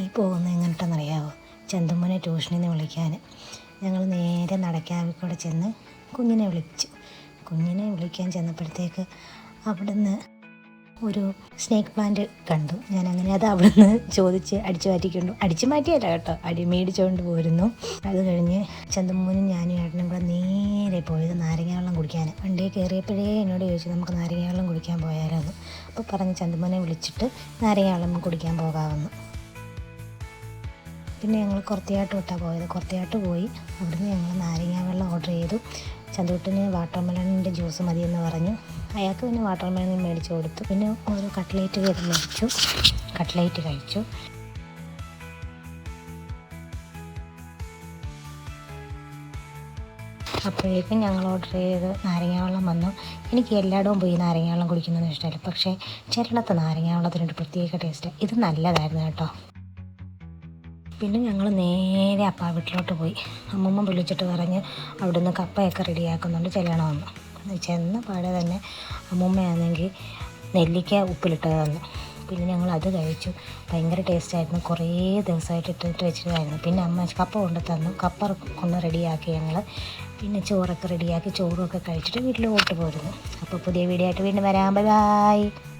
ഈ പോകുന്നത് എങ്ങനെയാണെന്നറിയാവോ ചന്തുമ്മനെ ട്യൂഷനിൽ നിന്ന് വിളിക്കാൻ. ഞങ്ങൾ നേരെ നടക്കാവിൽ കൂടെ ചെന്ന് കുഞ്ഞിനെ വിളിച്ചു. കുഞ്ഞിനെ വിളിക്കാൻ ചെന്നപ്പോഴത്തേക്ക് അവിടുന്ന് ഒരു സ്നേക്ക് പ്ലാന്റ് കണ്ടു. ഞാൻ അങ്ങനെ അത് അവിടുന്ന് ചോദിച്ച് അടിച്ചു മാറ്റിക്കൊണ്ടു അടിച്ചു മാറ്റിയല്ല കേട്ടോ. അടി മേടിച്ചുകൊണ്ട് പോരുന്നു. അത് കഴിഞ്ഞ് ചന്തമ്മൂനും ഞാനും ഏട്ടനും കൂടെ നേരെ പോയത് നാരങ്ങ വെള്ളം കുടിക്കാൻ. വണ്ടിയിൽ കയറിയപ്പോഴേ എന്നോട് ചോദിച്ചു നമുക്ക് നാരങ്ങ വെള്ളം കുടിക്കാൻ പോയാലോ? അപ്പോൾ പറഞ്ഞ് ചന്തമ്മനെ വിളിച്ചിട്ട് നാരങ്ങ വെള്ളം കുടിക്കാൻ പോകാമെന്ന്. പിന്നെ ഞങ്ങൾ കുറത്തിയാട്ട് വിട്ടാണ് പോയത്. കുറത്തിയാട്ട് പോയി. അവിടുന്ന് ഞങ്ങൾ നാരങ്ങ വെള്ളം ഓർഡർ ചെയ്തു. ചന്തൂട്ടിന് വാട്ടർ മെലണിന്റെ ജ്യൂസ് മതിയെന്ന് പറഞ്ഞു. അയാൾക്ക് പിന്നെ വാട്ടർ മെലൺ മേടിച്ച് കൊടുത്തു. പിന്നെ ഓരോ കട്ട്ലേറ്റ് വീതം മേടിച്ചു. കട്ട്ലേറ്റ് കഴിച്ചു. അപ്പോഴേക്കും ഞങ്ങൾ ഓർഡർ ചെയ്ത് നാരങ്ങാവെള്ളം വന്നു. എനിക്ക് എല്ലായിടവും പോയി നാരങ്ങാവെള്ളം വെള്ളം കുടിക്കുന്നത് ഇഷ്ടമല്ല. പക്ഷേ ചിലടത്ത് നാരങ്ങാവെള്ളത്തിനൊരു പ്രത്യേക ടേസ്റ്റ് ഇത് നല്ലതായിരുന്നു കേട്ടോ. പിന്നെ ഞങ്ങൾ നേരെ അപ്പാ വീട്ടിലോട്ട് പോയി. അമ്മമ്മ വിളിച്ചിട്ട് പറഞ്ഞ് അവിടെ നിന്ന് കപ്പയൊക്കെ റെഡിയാക്കുന്നുണ്ട്. ചെല്ലണമെന്ന് ചെന്ന പാടെ തന്നെ അമ്മമ്മയാണെങ്കിൽ നെല്ലിക്ക ഉപ്പിലിട്ട് തന്നു. പിന്നെ ഞങ്ങൾ അത് കഴിച്ചു. ഭയങ്കര ടേസ്റ്റായിരുന്നു. കുറേ ദിവസമായിട്ട് ഇട്ടിട്ട് വെച്ചിട്ടായിരുന്നു പിന്നെ അമ്മ കപ്പ കൊണ്ട് തന്നു. കപ്പ കൊണ്ട് റെഡിയാക്കി ഞങ്ങൾ പിന്നെ ചോറൊക്കെ റെഡിയാക്കി ചോറൊക്കെ കഴിച്ചിട്ട് വീട്ടിലോട്ട് പോരുന്നു. അപ്പോൾ പുതിയ വീഡിയോ ആയിട്ട് വീണ്ടും വരാം. Bye bye.